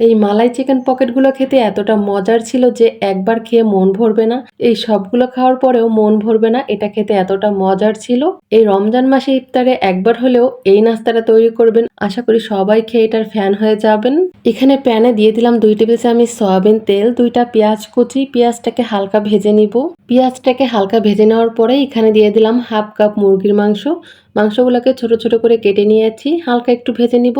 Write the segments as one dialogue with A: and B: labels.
A: এই মালাই চিকেন পকেটগুলো খেতে এতটা মজার ছিল যে একবার খেয়ে মন ভরবে না। এই সবগুলো খাওয়ার পরেও মন ভরবে না, এটা খেতে এতটা মজার ছিল। এই রমজান মাসে ইফতারে একবার হলেও এই নাস্তাটা তৈরি করবেন। আশা করি সবাই খেয়ে এটার ফ্যান হয়ে যাবেন। এখানে প্যানে দিয়ে দিলাম দুই টেবিল চামচ সয়াবিন তেল, দুইটা পেঁয়াজ কুচি। পেঁয়াজটাকে হালকা ভেজে নিব। পেঁয়াজটাকে হালকা ভেজে নেওয়ার পরে এখানে দিয়ে দিলাম হাফ কাপ মুরগির মাংস। মাংসগুলোকে ছোট ছোট করে কেটে নিয়েছি। হালকা একটু ভেজে নিব।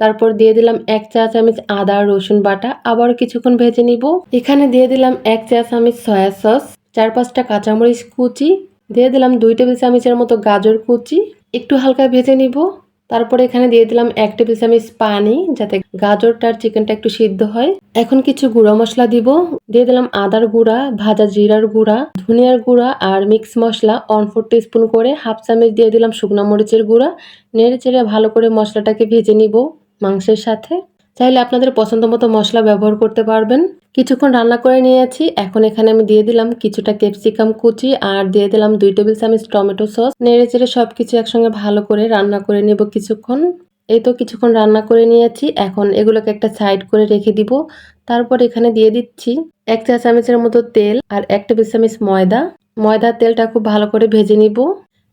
A: তারপর দিয়ে দিলাম এক চা চামচ আদা রসুন বাটা। আবার কিছুক্ষণ ভেজে নিব। এখানে দিয়ে দিলাম এক চা চামচ সয়া সস, চার পাঁচটা কাঁচামরিচ কুচি, দিয়ে দিলাম দুই টেবিল চামচের মতো গাজর কুচি। একটু হালকা ভেজে নিব। তারপরে এখানে দিয়ে দিলাম এক টেবিল চামচ পানি যাতে গাজরটা আর চিকেনটা একটু সিদ্ধ হয়। এখন কিছু গুঁড়া মশলা দিব। দিয়ে দিলাম আদার গুঁড়া, ভাজা জিরার গুঁড়া, ধনিয়ার গুঁড়া আর মিক্স মশলা ওয়ান ফোর স্পুন করে হাফ চামচ দিয়ে দিলাম শুকনো মরিচের গুঁড়া। নেড়ে চেড়ে ভালো করে মশলাটাকে ভেজে নিব মাংসের সাথে। চাইলে আপনাদের পছন্দ মতো মশলা ব্যবহার করতে পারবেন। কিছুক্ষণ রান্না করে নিয়েছি। এখন এখানে আমি দিয়ে দিলাম কিছুটা ক্যাপসিকাম কুচি আর দিয়ে দিলাম দুই টেবিল চামচ টমেটো সস। নেড়ে চেড়ে সব কিছু একসঙ্গে ভালো করে রান্না করে নেব কিছুক্ষণ। এই তো কিছুক্ষণ রান্না করে নিয়েছি। এখন এগুলোকে একটা সাইড করে রেখে দিব। তারপর এখানে দিয়ে দিচ্ছি এক চা চামচের মতো তেল আর এক টেবিল চামচ ময়দা। ময়দার তেলটা খুব ভালো করে ভেজে নিব।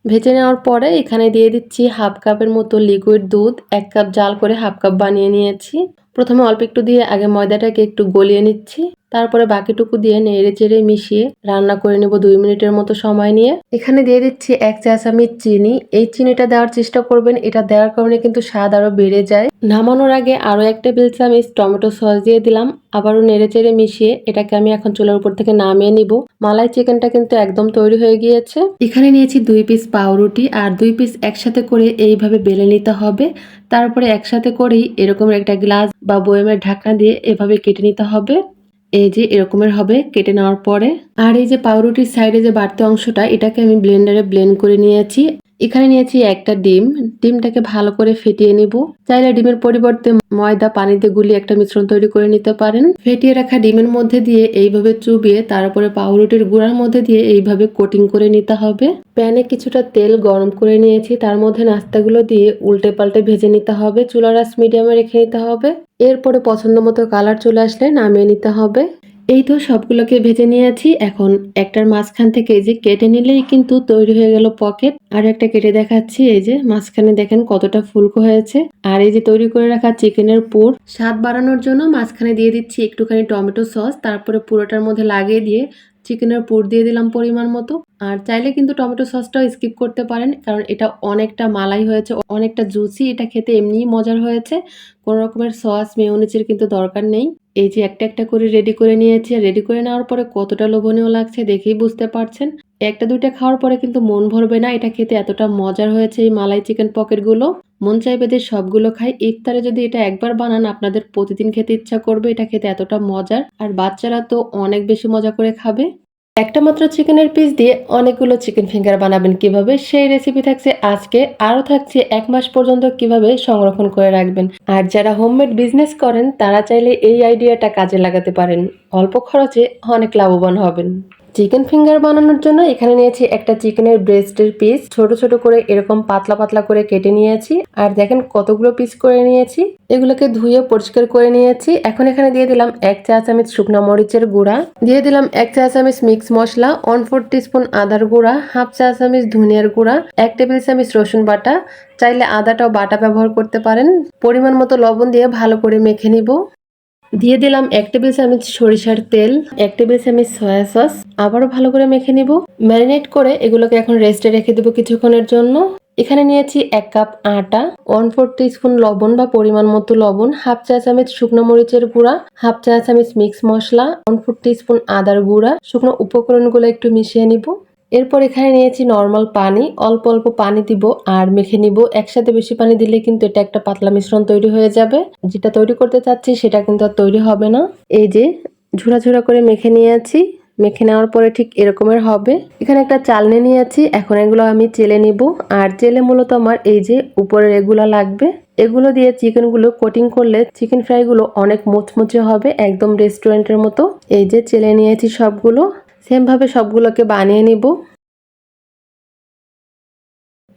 A: ভেজে নেওয়ার পরে এখানে দিয়ে দিচ্ছি হাফ কাপের মতো লিকুইড দুধ, এক কাপ জাল করে হাফ কাপ বানিয়ে নিয়েছি। প্রথমে অল্প একটু দিয়ে আগে ময়দাটাকে একটু গলিয়ে নিচ্ছি। তারপরে বাকিটুকু দিয়ে নেড়ে চেড়ে মিশিয়ে রান্না করে নেব দুই মিনিটের মতো সময় নিয়ে। এখানে দিয়ে দিচ্ছি এক চা চামচ চিনি। এই চিনিটা দেওয়ার চেষ্টা করবেন। এটা দেওয়ার কারণে কিন্তু স্বাদ আরও বেড়ে যায়। নামানোর আগে আরও এক টেবিল চামচ টমেটো সস দিয়ে দিলাম। আবারও নেড়ে চেড়ে মিশিয়ে এটাকে আমি এখন চুলার উপর থেকে নামিয়ে নিব। মালাই চিকেনটা কিন্তু একদম তৈরি হয়ে গিয়েছে। এখানে নিয়েছি দুই পিস পাউরুটি আর দুই পিস একসাথে করে এইভাবে বেলে নিতে হবে। তারপরে একসাথে করেই এরকম একটা গ্লাস বা বয়েমের ঢাকনা দিয়ে এভাবে কেটে নিতে হবে। এই যে এরকমের হবে, কেটে নেওয়ার পরে। আর এই যে পাউরুটির সাইডে যে বাড়তি অংশটা, এটাকে আমি ব্লেন্ডারে ব্লেন্ড করে নিয়েছি। এখানে নিয়েছি একটা ডিম। ডিমটাকে ভালো করে ফেটিয়ে নিব। চাইলে ডিমের পরিবর্তে ময়দা, পানিতে গুলিয়ে একটা মিশ্রণ তৈরি করে নিতে পারেন। ফেটিয়ে রাখা ডিমের মধ্যে দিয়ে এইভাবে চুবিয়ে তারপরে পাউরুটির গুঁড়ার মধ্যে দিয়ে এইভাবে কোটিং করে নিতে হবে। প্যানে কিছুটা তেল গরম করে নিয়েছি। তার মধ্যে নাস্তাগুলো দিয়ে উল্টে পাল্টে ভেজে নিতে হবে। চুলার আঁচ মিডিয়ামে রেখে নিতে হবে। এরপরে পছন্দ মতো কালার চলে আসলে নামিয়ে নিতে হবে। এই তো সবগুলোকে ভেজে নিয়েছি। এখন একটার মাঝখান থেকে এই যে কেটে নিলেই কিন্তু তৈরি হয়ে গেল পকেট। আর একটা কেটে দেখাচ্ছি, এই যে মাঝখানে দেখেন কতটা ফুলকো হয়েছে। আর এই যে তৈরি করে রাখা চিকেনের পুর, স্বাদ বাড়ানোর জন্য মাঝখানে দিয়ে দিচ্ছি একটুখানি টমেটো সস, তারপরে পুরোটার মধ্যে লাগিয়ে দিয়ে চিকেনের পুর দিয়ে দিলাম পরিমাণ মতো। আর চাইলে কিন্তু টমেটো সসটাও স্কিপ করতে পারেন, কারণ এটা অনেকটা মালাই হয়েছে, অনেকটা জুসি, এটা খেতে এমনিই মজার হয়েছে। কোনো রকমের সস মেয়নিচের কিন্তু দরকার নেই। এই যে একটা একটা করে রেডি করে নিয়েছি রেডি করে নেওয়ার পরে কতটা লোভনীয় লাগছে দেখেই বুঝতে পারছেন। একটা দুইটা খাওয়ার পরে কিন্তু মন ভরবে না, এটা খেতে এতটা মজার হয়েছে এই মালাই চিকেন পকেটগুলো। মন চাইবে যে সবগুলো খাই। ইফতারে যদি এটা একবার বানান, আপনাদের প্রতিদিন খেতে ইচ্ছা করবে, এটা খেতে এতটা মজার। আর বাচ্চারা তো অনেক বেশি মজা করে খাবে। একটা মাত্র চিকেনের পিস দিয়ে অনেকগুলো চিকেন ফিঙ্গার বানাবেন কীভাবে, সেই রেসিপি থাকছে আজকে। আরও থাকছে এক মাস পর্যন্ত কীভাবে সংরক্ষণ করে রাখবেন। আর যারা হোমমেড বিজনেস করেন, তারা চাইলে এই আইডিয়াটা কাজে লাগাতে পারেন। অল্প খরচে অনেক লাভবান হবেন। চিকেন ফিঙ্গার বানানোর জন্য এখানে নিয়েছি একটা চিকেনের ব্রেস্টের পিস ছোট ছোট করে এরকম পাতলা পাতলা করে কেটে নিয়েছি। আর দেখেন কতগুলো পিস করে নিয়েছি। এগুলোকে ধুয়ে পরিষ্কার করে নিয়েছি। এখন এখানে দিয়ে দিলাম এক চা চামচ শুকনো মরিচের গুঁড়া। দিয়ে দিলাম এক চা চামচ মিক্স মশলা ওয়ান ফোর স্পুন আদার গুঁড়া হাফ চা চামচ ধনিয়ার গুঁড়া, এক টেবিল চামচ রসুন বাটা। চাইলে আদাটাও বাটা ব্যবহার করতে পারেন। পরিমাণ মতো লবণ দিয়ে ভালো করে মেখে নিব। দিয়ে দিলাম এক টেবিল চামচ সরিষার তেল, এক টেবিল চামচ সয়া সস। আবারও ভালো করে মেখে নিব। ম্যারিনেট করে এগুলোকে এখন রেস্টে রেখে দেবো কিছুক্ষণের জন্য। এখানে নিয়েছি এক কাপ আটা ওয়ান ফোর স্পুন লবণ বা পরিমাণ মতো লবণ হাফ চা চামচ শুকনো মরিচের গুঁড়া হাফ চা চামচ মিক্স মশলা ওয়ান ফোর স্পুন আদার গুঁড়া। শুকনো উপকরণগুলো একটু মিশিয়ে নিব। এরপর এখানে নিয়েছি নর্মাল পানি, অল্প অল্প পানি দিব আর মেখে নিব। একসাথে বেশি পানি দিলে কিন্তু এটা একটা পাতলা মিশ্রণ তৈরি হয়ে যাবে। যেটা তৈরি করতে চাচ্ছি সেটা কিন্তু আর তৈরি হবে না। এই যে ঝুরা ঝুরা করে মেখে নিয়েছি। মেখে নেওয়ার পরে ঠিক এরকমের হবে। এখানে একটা চালনি নিয়েছি। এখন এগুলো আমি চেলে নিব। আর চেলে মূলত আমার এই যে উপরের এগুলো লাগবে। এগুলো দিয়ে চিকেনগুলো কোটিং করলে চিকেন ফ্রাইগুলো অনেক মুচমুচে হবে, একদম রেস্টুরেন্টের মতো। এই যে চেলে নিয়েছি সবগুলো। সেমভাবে সবগুলোকে বানিয়ে নিব।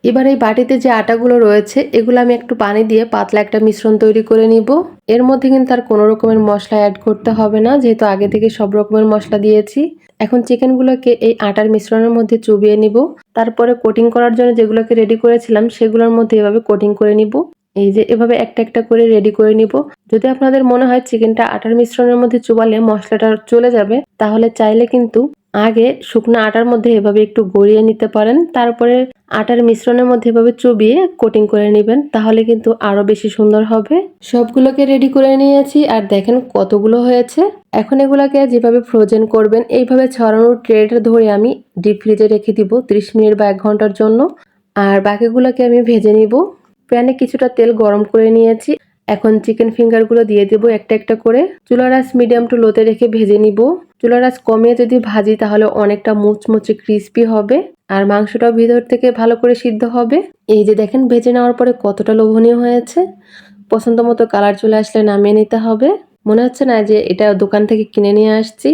A: এবার এই বাটিতে যে আটাগুলো রয়েছে, এগুলো আমি একটু পানি দিয়ে পাতলা একটা মিশ্রণ তৈরি করে নিব। এর মধ্যে কিন্তু আর কোনো রকমের মশলা অ্যাড করতে হবে না, যেহেতু আগে থেকে সব রকমের মশলা দিয়েছি। এখন চিকেনগুলোকে এই আটার মিশ্রণের মধ্যে চুবিয়ে নিব। তারপরে কোটিং করার জন্য যেগুলোকে রেডি করেছিলাম, সেগুলোর মধ্যে এভাবে কোটিং করে নিব। এই যে এভাবে একটা একটা করে রেডি করে নিব। যদি আপনাদের মনে হয় চিকেনটা আটার মিশ্রণের মধ্যে চুবালে মশলাটা চলে যাবে, তাহলে চাইলে কিন্তু আগে শুকনো আটার মধ্যে এভাবে একটু গড়িয়ে নিতে পারেন। তারপরে আটার মিশ্রণের মধ্যে এভাবে চুবিয়ে কোটিং করে নেবেন, তাহলে কিন্তু আরও বেশি সুন্দর হবে। সবগুলোকে রেডি করে নিয়েছি, আর দেখেন কতগুলো হয়েছে। এখন এগুলোকে যেভাবে ফ্রোজেন করবেন, এইভাবে ছড়ানোর ট্রেটা ধরে আমি ডিপ ফ্রিজে রেখে দিব 30 মিনিট বা এক ঘণ্টার জন্য। আর বাকিগুলোকে আমি ভেজে নিব। প্যানে কিছুটা তেল গরম করে নিয়েছি। এখন চিকেন ফিঙ্গারগুলো দিয়ে দেবো একটা একটা করে। চুলার আঁচ মিডিয়াম টু লোতে রেখে ভেজে নিব। চুলার আঁচ কমিয়ে যদি ভাজি তাহলে অনেকটা মুচমুচে ক্রিস্পি হবে আর মাংসটাও ভিতর থেকে ভালো করে সিদ্ধ হবে। এই যে দেখেন, ভেজে নেওয়ার পরে কতটা লোভনীয় হয়েছে। পছন্দ মতো কালার চলে আসলে নামিয়ে নিতে হবে। মনে হচ্ছে না যে এটা দোকান থেকে কিনে নিয়ে আসছি।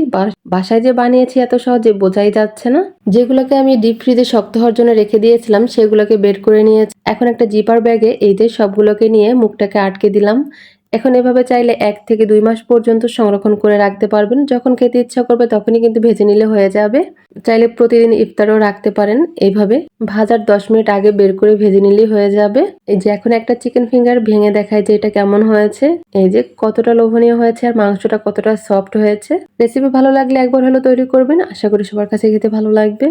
A: বাসায় যে বানিয়েছি এত সহজে বোঝাই যাচ্ছে না। যেগুলোকে আমি ডিপ ফ্রিজে শক্ত হওয়ার জন্য রেখে দিয়েছিলাম, সেগুলোকে বের করে নিয়েছি। এখন একটা জিপার ব্যাগে এই যে সবগুলোকে নিয়ে মুখটাকে আটকে দিলাম। এখন এভাবে চাইলে এক থেকে দুই মাস পর্যন্ত সংরক্ষণ করে রাখতে পারবেন। যখন খেতে ইচ্ছা করবে তখনই কিন্তু ভেজে নিলে হয়ে যাবে। চাইলে প্রতিদিন ইফতারও রাখতে পারেন। এইভাবে ভাজার দশ মিনিট আগে বের করে ভেজে নিলেই হয়ে যাবে। এই যে এখন একটা চিকেন ফিঙ্গার ভেঙে দেখায় যে এটা কেমন হয়েছে। এই যে কতটা লোভনীয় হয়েছে আর মাংসটা কতটা সফট হয়েছে। রেসিপি ভালো লাগলে একবার হলো তৈরি করবেন। আশা করি সবার কাছে খেতে ভালো লাগবে।